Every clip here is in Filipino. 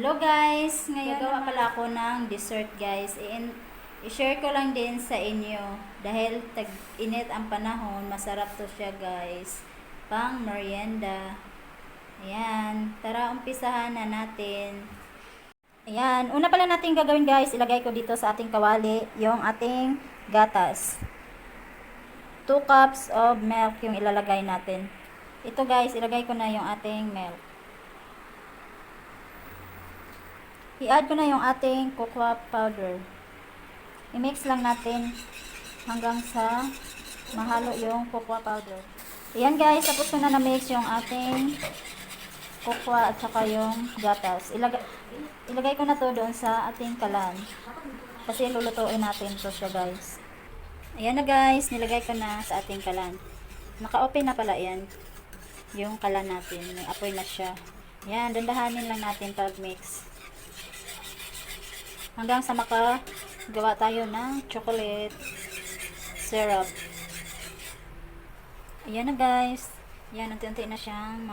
Hello guys! Ngayon gagawa pala ako ng dessert guys. I-share ko lang din sa inyo. Dahil tag-init ang panahon, masarap to siya guys. Pang merienda. Ayan. Tara, umpisahan na natin. Ayan. Una pala natin gagawin guys, ilagay ko dito sa ating kawali yung ating gatas. 2 cups of milk yung ilalagay natin. Ito guys, ilagay ko na yung ating milk. I-add ko na yung ating cocoa powder. I-mix lang natin hanggang sa mahalo yung cocoa powder. Ayan guys, tapos ko na na-mix yung ating cocoa at saka yung gatas. Ilagay, ilagay ko na to doon sa ating kalan. Kasi lulutuin natin to siya guys. Ayan na guys, nilagay ko na sa ating kalan. Naka-open na pala yan. Yung kalan natin. May apoy na siya. Ayan, dandahanin lang natin pag-mix hanggang sa makagawa tayo ng chocolate syrup. Ayan na guys. Ayan, unti-unti na siyang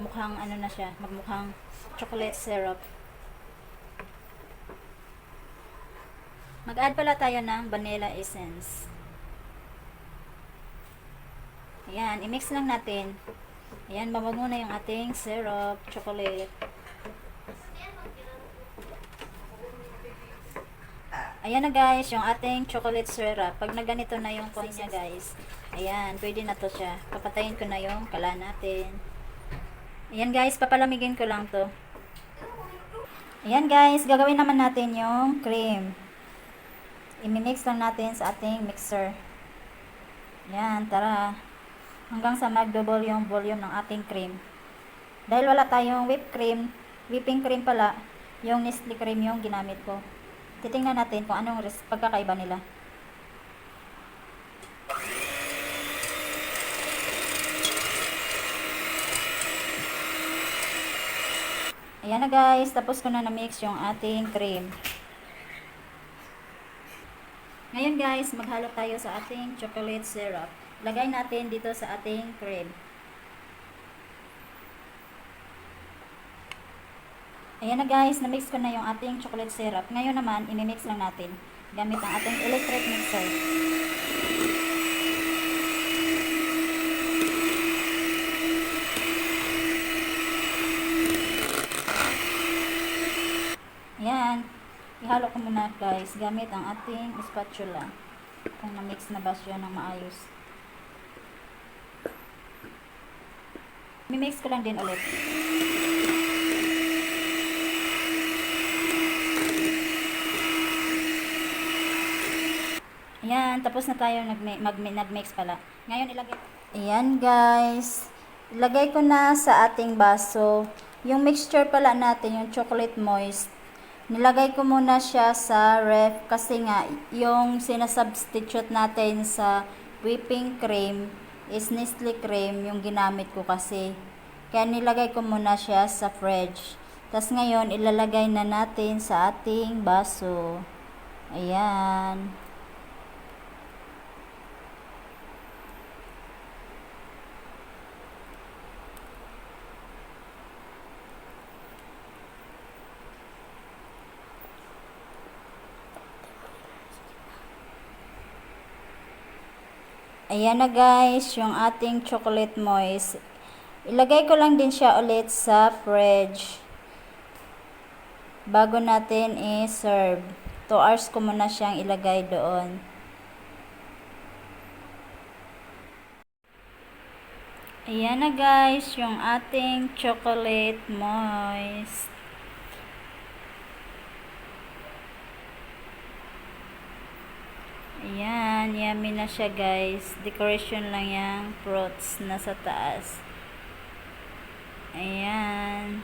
mukhang ano na siya, magmukhang chocolate syrup. Mag-add pala tayo ng vanilla essence. Ayan, i-mix lang natin. Ayan, mabango na yung ating syrup, chocolate. Ayan na guys, yung ating chocolate syrup. Pag naganito na yung coin niya guys, ayan, pwede na to siya. Papatayin ko na yung kala natin. Ayan guys, papalamigin ko lang to. Ayan guys, gagawin naman natin yung cream. Imimix lang natin sa ating mixer. Ayan, tara. Hanggang sa mag-double yung volume ng ating cream. Dahil wala tayong whipped cream, whipping cream pala, yung Nestle cream yung ginamit ko. Titingnan natin kung anong pagkakaiba nila. Ayan na guys, tapos ko na na-mix yung ating cream. Ngayon guys, maghalo tayo sa ating chocolate syrup. Lagay natin dito sa ating cream. Ayan na guys, na-mix ko na yung ating chocolate syrup. Ngayon naman, imimix lang natin gamit ang ating electric mixer. Ayan, ihalo ko muna guys gamit ang ating spatula. Kung na-mix na ba siya ng maayos. Mimix ko lang din ulit. Ayan, tapos na tayo nag mag nag-mix pala. Ngayon ilagay. Ayan guys. Ilagay ko na sa ating baso. Yung mixture pala natin, yung chocolate moist. Nilagay ko muna siya sa ref kasi nga yung sinasubstitute natin sa whipping cream is Nestle cream yung ginamit ko kasi. Kaya nilagay ko muna siya sa fridge. Tapos ngayon ilalagay na natin sa ating baso. Ayan. Ayan na guys, yung ating chocolate moist. Ilagay ko lang din siya ulit sa fridge. Bago natin i-serve. 2 hours ko muna siyang ilagay doon. Ayan na guys, yung ating chocolate moist. Ayan, yummy na siya guys. Decoration lang yung fruits na sa taas. Ayan.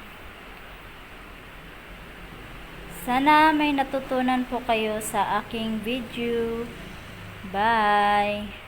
Sana may natutunan po kayo sa aking video. Bye!